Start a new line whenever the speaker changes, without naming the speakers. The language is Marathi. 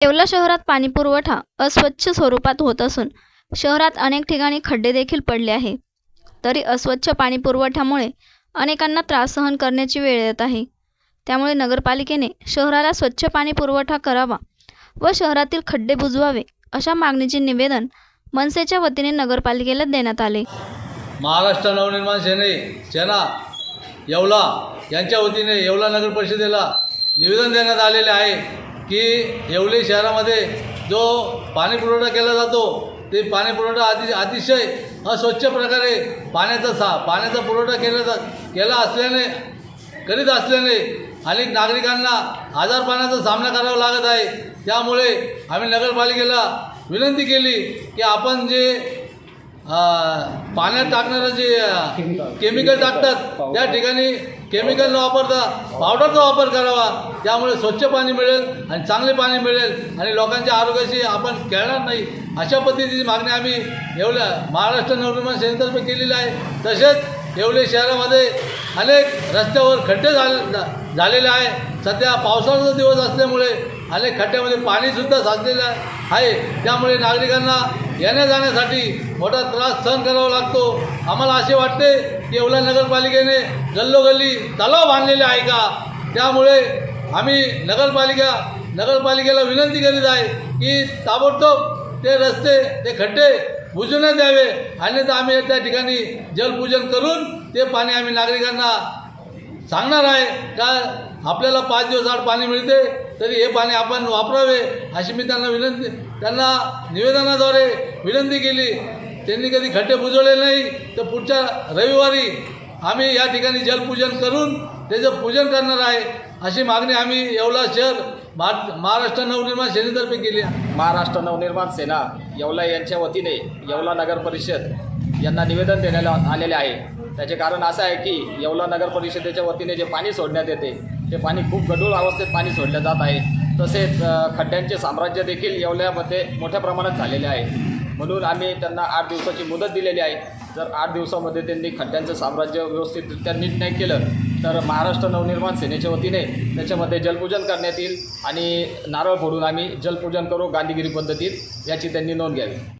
येवला शहरात पाणीपुरवठा अस्वच्छ स्वरूपात होत असून शहरात अनेक ठिकाणी खड्डे देखील पडले आहे. तरी अस्वच्छ पाणीपुरवठ्यामुळे अनेकांना त्रास सहन करण्याची वेळ येत आहे. त्यामुळे नगरपालिकेने शहराला स्वच्छ पाणी पुरवठा करावा व शहरातील खड्डे बुजवावे अशा मागणीचे निवेदन मनसेच्या वतीने नगरपालिकेला देण्यात आले.
महाराष्ट्र नवनिर्माण सेने सेना येवला यांच्या वतीने येवला नगर परिषदेला निवेदन देण्यात आलेले आहे. की येवले शहरामध्ये जो पाणी पुरवठा केला जातो ते पाणी पुरवठा अति अतिशय अस्वच्छ प्रकारे पाण्याचा सा पाण्याचा पुरवठा केला जा केला असल्याने करीत असल्याने अनेक नागरिकांना आजारपणाचा सामना करावा लागत आहे. त्यामुळे आम्ही नगरपालिकेला विनंती केली की आपण जे पाण्यात टाकणारं जे केमिकल टाकतात त्या ठिकाणी केमिकल न वापरता पावडरचा वापर करावा. त्यामुळे स्वच्छ पाणी मिळेल आणि चांगले पाणी मिळेल आणि लोकांच्या आरोग्याशी आपण खेळणार नाही. अशा पद्धतीची मागणी आम्ही येवल्या महाराष्ट्र नवनिर्माण सेनेतर्फे केलेली आहे. तसेच येवले शहरामध्ये अनेक रस्त्यावर खड्डे झाले झालेले आहे. सध्या पावसाळ्याचा दिवस असल्यामुळे अनेक खड्ड्यामध्ये पाणीसुद्धा साचलेलं आहे. त्यामुळे नागरिकांना येण्या जाण्यासाठी मोठा त्रास सहन करावा लागतो. आम्हाला असे वाटते की एवढ्या नगरपालिकेने गल्लोगल्ली तलाव बांधलेले आहे का? त्यामुळे आम्ही नगरपालिका नगरपालिकेला विनंती करीत आहे की ताबडतोब ते रस्ते ते खड्डे बुजवण्यात द्यावे. अन्यथा आम्ही त्या ठिकाणी जलपूजन करून ते पाणी आम्ही नागरिकांना सांगणार आहे का आपल्याला पाच दिवस आड पाणी मिळते तरी हे पाणी आपण वापरावे अशी मी त्यांना विनंती त्यांना निवेदनाद्वारे विनंती केली. त्यांनी कधी खड्डे बुजवले नाही. तर पुढच्या रविवारी आम्ही या ठिकाणी जलपूजन करून त्याचं पूजन करणार आहे. अशी मागणी आम्ही येवला शहर महार महाराष्ट्र नवनिर्माण सेनेतर्फे केली
महाराष्ट्र नवनिर्माण सेना येवला यांच्या वतीने येवला नगर परिषद यांना निवेदन देण्यात आलेले आहे. त्याचे कारण असं आहे की येवला नगर परिषदेच्या वतीने जे पाणी सोडण्यात येते ते पाणी खूप गढूळ अवस्थेत पाणी सोडलं जात आहे. तसेच खड्ड्यांचे साम्राज्य देखील येवल्यामध्ये मोठ्या प्रमाणात झालेले आहे. म्हणून आम्ही त्यांना आठ दिवसाची मुदत दिलेली आहे. जर आठ दिवसामध्ये त्यांनी खड्ड्यांचं साम्राज्य व्यवस्थितरित्या नीट नाही केलं तर महाराष्ट्र नवनिर्माण सेनेच्या वतीने त्याच्यामध्ये जलपूजन करण्यात येईल आणि नारळ फोडून आम्ही जलपूजन करू गांधीगिरी पद्धतीत याची त्यांनी नोंद घ्यावी.